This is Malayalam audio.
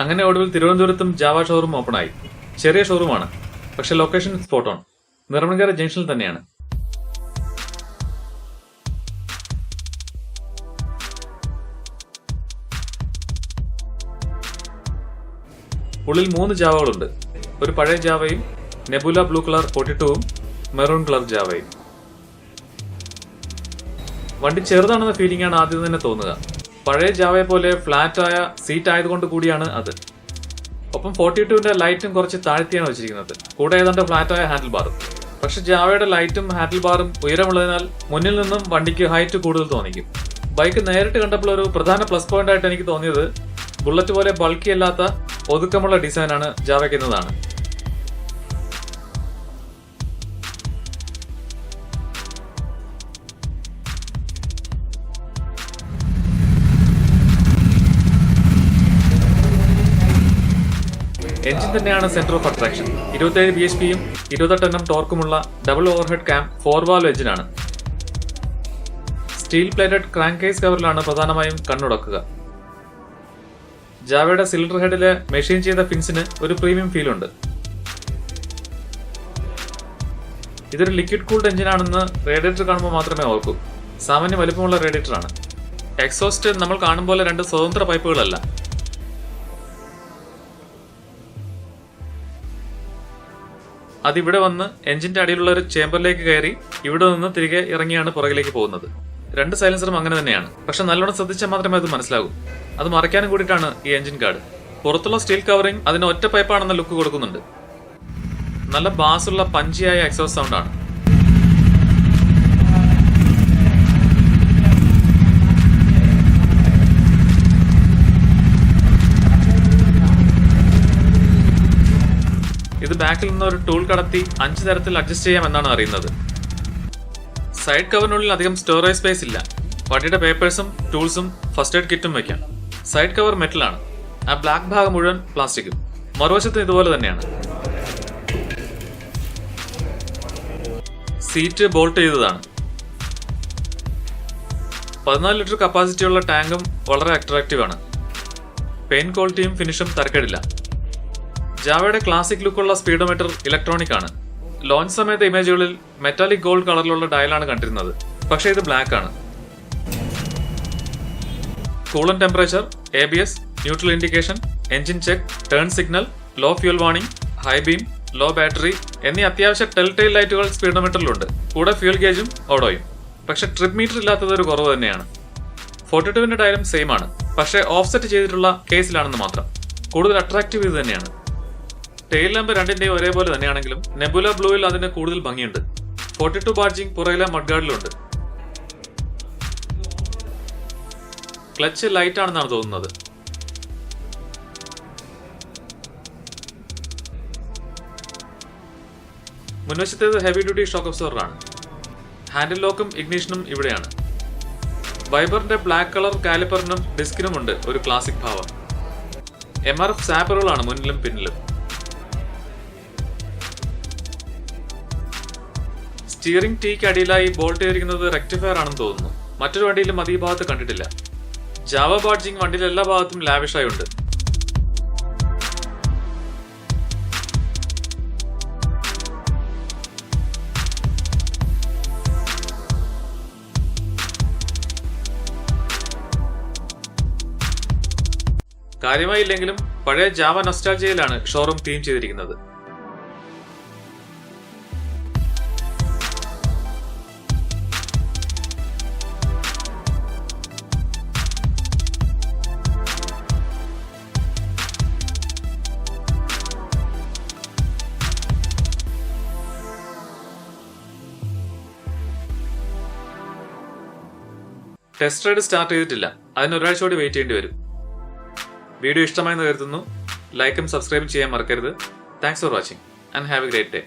അങ്ങനെ ഒടുവിൽ തിരുവനന്തപുരത്തും ജാവ ഷോറൂം ഓപ്പൺ ആയി ചെറിയ ഷോറൂമാണ്. പക്ഷെ ലൊക്കേഷൻ സ്പോട്ട് ഓൺ നിർമ്മൻകര ജംഗ്ഷനിൽ തന്നെയാണ്. ഉള്ളിൽ മൂന്ന് ജാവകളുണ്ട്. ഒരു പഴയ ജാവയും നെബുല ബ്ലൂ കളർ ഫോർട്ടി ടൂവും മെറൂൺ കളർ ജാവയും. വണ്ടി ചെറുതാണെന്ന ഫീലിംഗ് ആണ് ആദ്യം തന്നെ തോന്നുക. പഴയ ജാവയെ പോലെ ഫ്ലാറ്റ് ആയ സീറ്റ് ആയതുകൊണ്ട് കൂടിയാണ് അത്. ഒപ്പം ഫോർട്ടി ടുവിന്റെ ലൈറ്റും കുറച്ച് താഴ്ത്തിയാണ് വെച്ചിരിക്കുന്നത്. കൂടെ ഏതാണ്ട് ആയ ഹാൻഡിൽ ബാറും പക്ഷെ ജാവയുടെ ലൈറ്റും ഹാൻഡിൽ ബാറും ഉയരമുള്ളതിനാൽ മുന്നിൽ നിന്നും വണ്ടിക്ക് ഹൈറ്റ് കൂടുതൽ തോന്നിക്കും. ബൈക്ക് നേരിട്ട് കണ്ടപ്പോൾ ഒരു പ്രധാന പ്ലസ് പോയിന്റ് ആയിട്ട് എനിക്ക് തോന്നിയത് ബുള്ളറ്റ് പോലെ ബൾക്കി അല്ലാത്ത ഒതുക്കമുള്ള ഡിസൈനാണ് ജാവയ്ക്ക് എന്നതാണ് എഞ്ചിൻ തന്നെയാണ് സെന്റർ ഓഫ് അട്രാക്ഷൻ ഇരുപത്തേഴ് ബി എച്ച് പിയും ഇരുപത്തെട്ട് എണ്ണം ടോർക്കുമുള്ള double overhead cam four valve എഞ്ചിനാണ് സ്റ്റീൽ പ്ലേറ്റഡ് ക്രാങ്ക് കേസ് കവറിലാണ് പ്രധാനമായും കണ്ണുടക്കുക. ജാവയുടെ സിലിണ്ടർ ഹെഡിലെ മെഷീൻ ചെയ്ത ഫിൻസിന് ഒരു പ്രീമിയം ഫീൽ ഉണ്ട്. ഇതൊരു ലിക്വിഡ് കൂൾഡ് എഞ്ചിനാണെന്ന് റേഡിയേറ്റർ കാണുമ്പോൾ മാത്രമേ ഓർക്കൂ. സാമാന്യ വലിപ്പമുള്ള റേഡിയേറ്ററാണ് എക്സോസ്റ്റ് നമ്മൾ കാണും പോലെ രണ്ട് സ്വതന്ത്ര പൈപ്പുകളല്ല അതിവിടെ വന്ന് എഞ്ചിന്റെ അടിയിലുള്ള ഒരു ചേമ്പറിലേക്ക് കയറി ഇവിടെ നിന്ന് തിരികെ ഇറങ്ങിയാണ് പുറകിലേക്ക് പോകുന്നത്. രണ്ട് സൈലൻസറും അങ്ങനെ തന്നെയാണ്. പക്ഷെ നല്ലോണം ശ്രദ്ധിച്ചാൽ മാത്രമേ അത് മനസ്സിലാകൂ. അത് മറയ്ക്കാനും കൂടിയിട്ടാണ് ഈ എഞ്ചിൻ കാർഡ് പുറത്തുള്ള സ്റ്റീൽ കവറിംഗ് അതിന് ഒറ്റ പൈപ്പാണെന്ന ലുക്ക് കൊടുക്കുന്നുണ്ട്. നല്ല ബാസുള്ള പഞ്ചിയായ എക്സോസ് സൗണ്ട് ബാക്കിൽ നിന്ന് ഒരു ടൂൾ കടത്തി അഞ്ച് തരത്തിൽ അഡ്ജസ്റ്റ് ചെയ്യാം എന്നാണ് അറിയുന്നത് സൈഡ് കവറിനുള്ളിൽ അധികം സ്റ്റോറേജ് സ്പേസ് ഇല്ല. വണ്ടിയുടെ പേപ്പേഴ്സും ടൂൾസും ഫസ്റ്റ് എയ്ഡ് കിറ്റും വെക്കാം. സൈഡ് കവർ മെറ്റലാണ് ആ ബ്ലാക്ക് ഭാഗം മുഴുവൻ പ്ലാസ്റ്റിക്കും മറുവശത്തും ഇതുപോലെ തന്നെയാണ്. സീറ്റ് ബോൾട്ട് ചെയ്തതാണ്. പതിനാല് ലിറ്റർ കപ്പാസിറ്റിയുള്ള ടാങ്കും വളരെ അട്രാക്റ്റീവ് ആണ്. പെയിന്റ് ക്വാളിറ്റിയും ഫിനിഷും തരക്കേടില്ല. ജാവയുടെ ക്ലാസിക് ലുക്കുള്ള സ്പീഡോമീറ്റർ ഇലക്ട്രോണിക് ആണ്. ലോഞ്ച് സമയത്തെ ഇമേജുകളിൽ മെറ്റാലിക് ഗോൾഡ് കളറിലുള്ള ഡയലാണ് കണ്ടിരുന്നത്. പക്ഷേ ഇത് ബ്ലാക്ക് ആണ്. Coolant temperature A B S neutral indication engine check turn signal low fuel warning high beam low battery എന്നീ അത്യാവശ്യ ടെൽ ടെയിൽ ലൈറ്റുകൾ സ്പീഡോമീറ്ററിലുണ്ട്. കൂടെ ഫ്യൂൽ ഗേജും ഓടോയും പക്ഷെ ട്രിപ്പ് മീറ്റർ ഇല്ലാത്തത് ഒരു കുറവ് തന്നെയാണ്. ഫോർട്ടി ടുവിന്റെ ഡയലും സെയിം ആണ്. പക്ഷേ ഓഫ്സെറ്റ് ചെയ്തിട്ടുള്ള കേസിലാണെന്ന് മാത്രം. കൂടുതൽ അട്രാക്റ്റീവ് ഇത് തന്നെയാണ്. ടെയിൽ ലാമ്പ് രണ്ടിന്റെയും ഒരേപോലെ തന്നെയാണെങ്കിലും നെബുല ബ്ലൂവിൽ അതിന് കൂടുതൽ ഭംഗിയുണ്ട്. ഫോർട്ടി ടു ബാർജിംഗ് പുറകിലെ മഡ്ഗാർഡിലുണ്ട്. ക്ലച്ച് ലൈറ്റ് ആണെന്നാണ് തോന്നുന്നത്. മുൻവശത്തേത് ഹെവി ഡ്യൂട്ടി ഷോക്ക് അബ്സോർവർ ആണ്. ഹാൻഡിൽ ലോക്കും ഇഗ്നീഷനും ഇവിടെയാണ്. വൈബറിന്റെ ബ്ലാക്ക് കളർ കാലിപ്പറിനും ഡിസ്കിനും ഉണ്ട് ഒരു ക്ലാസിക് ഭാവം. എം ആർ എഫ് സാപ്പറുകളാണ് മുന്നിലും പിന്നിലും. സ്റ്റിയറിംഗ് ടീക്ക് അടിയിലായി ബോൾട്ട് ചെയ്തിരിക്കുന്നത് റെക്ടിഫയർ ആണെന്ന് തോന്നുന്നു. മറ്റൊരു വണ്ടിയിലും അതീ ഭാഗത്ത് കണ്ടിട്ടില്ല. ജാവ ബാഡ്ജിങ് വണ്ടിയിലെ എല്ലാ ഭാഗത്തും ലാവിഷായി ഉണ്ട്. കാര്യമായില്ലെങ്കിലും പഴയ ജാവ നസ്റ്റാജയിലാണ് ഷോറൂം തീം ചെയ്തിരിക്കുന്നത്. ടെസ്റ്റ് റൈഡ് സ്റ്റാർട്ട് ചെയ്തിട്ടില്ല. അതിന് ഒരാഴ്ച കൂടി വെയിറ്റ് ചെയ്യേണ്ടി വരും. വീഡിയോ ഇഷ്ടമായെന്ന് കരുതുന്നു. ലൈക്കും സബ്സ്ക്രൈബും ചെയ്യാൻ മറക്കരുത്. Thanks for watching and have a great day